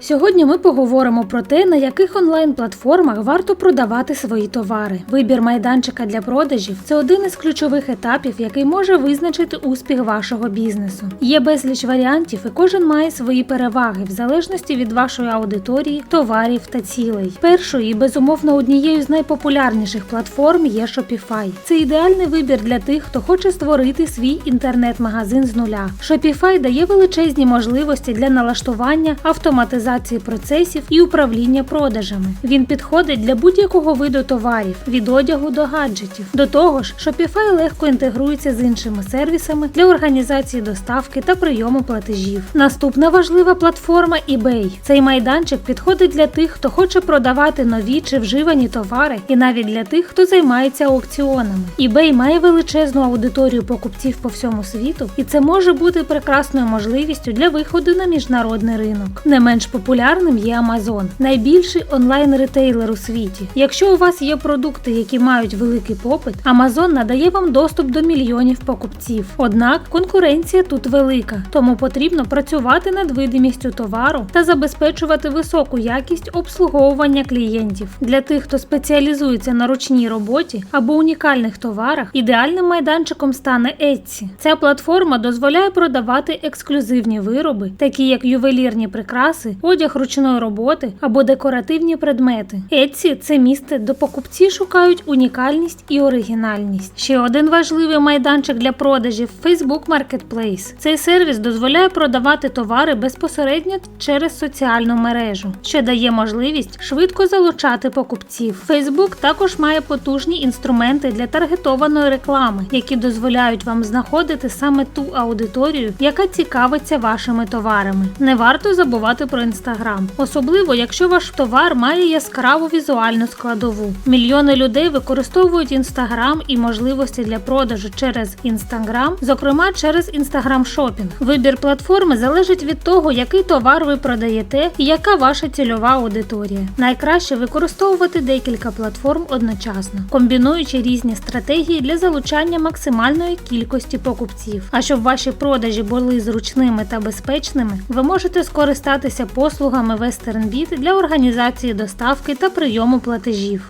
Сьогодні ми поговоримо про те, на яких онлайн-платформах варто продавати свої товари. Вибір майданчика для продажів це один із ключових етапів, який може визначити успіх вашого бізнесу. Є безліч варіантів, і кожен має свої переваги в залежності від вашої аудиторії, товарів та цілей. Першою і безумовно однією з найпопулярніших платформ є Shopify. Це ідеальний вибір для тих, хто хоче створити свій інтернет-магазин з нуля. Shopify дає величезні можливості для налаштування, автоматизації процесів і управління продажами. Він підходить для будь-якого виду товарів від одягу до гаджетів. До того ж, Shopify легко інтегрується з іншими сервісами для організації доставки та прийому платежів. Наступна важлива платформа eBay. Цей майданчик підходить для тих, хто хоче продавати нові чи вживані товари, і навіть для тих, хто займається аукціонами. eBay має величезну аудиторію покупців по всьому світу, і це може бути прекрасною можливістю для виходу на міжнародний ринок. Не менш популярним є Amazon, найбільший онлайн-ретейлер у світі. Якщо у вас є продукти, які мають великий попит, Amazon надає вам доступ до мільйонів покупців. Однак конкуренція тут велика, тому потрібно працювати над видимістю товару та забезпечувати високу якість обслуговування клієнтів. Для тих, хто спеціалізується на ручній роботі або унікальних товарах, ідеальним майданчиком стане Etsy. Ця платформа дозволяє продавати ексклюзивні вироби, такі як ювелірні прикраси, одяг ручної роботи або декоративні предмети. Etsy – це місце, де покупці шукають унікальність і оригінальність. Ще один важливий майданчик для продажів Facebook Marketplace. Цей сервіс дозволяє продавати товари безпосередньо через соціальну мережу, що дає можливість швидко залучати покупців. Facebook також має потужні інструменти для таргетованої реклами, які дозволяють вам знаходити саме ту аудиторію, яка цікавиться вашими товарами. Не варто забувати про інстаграм, особливо якщо ваш товар має яскраву візуальну складову. Мільйони людей використовують інстаграм і можливості для продажу через інстаграм, зокрема через інстаграм шопінг. Вибір платформи залежить від того, який товар ви продаєте і яка ваша цільова аудиторія. Найкраще використовувати декілька платформ одночасно, комбінуючи різні стратегії для залучання максимальної кількості покупців. А щоб ваші продажі були зручними та безпечними, ви можете скористатися послугами WesternBit для організації доставки та прийому платежів.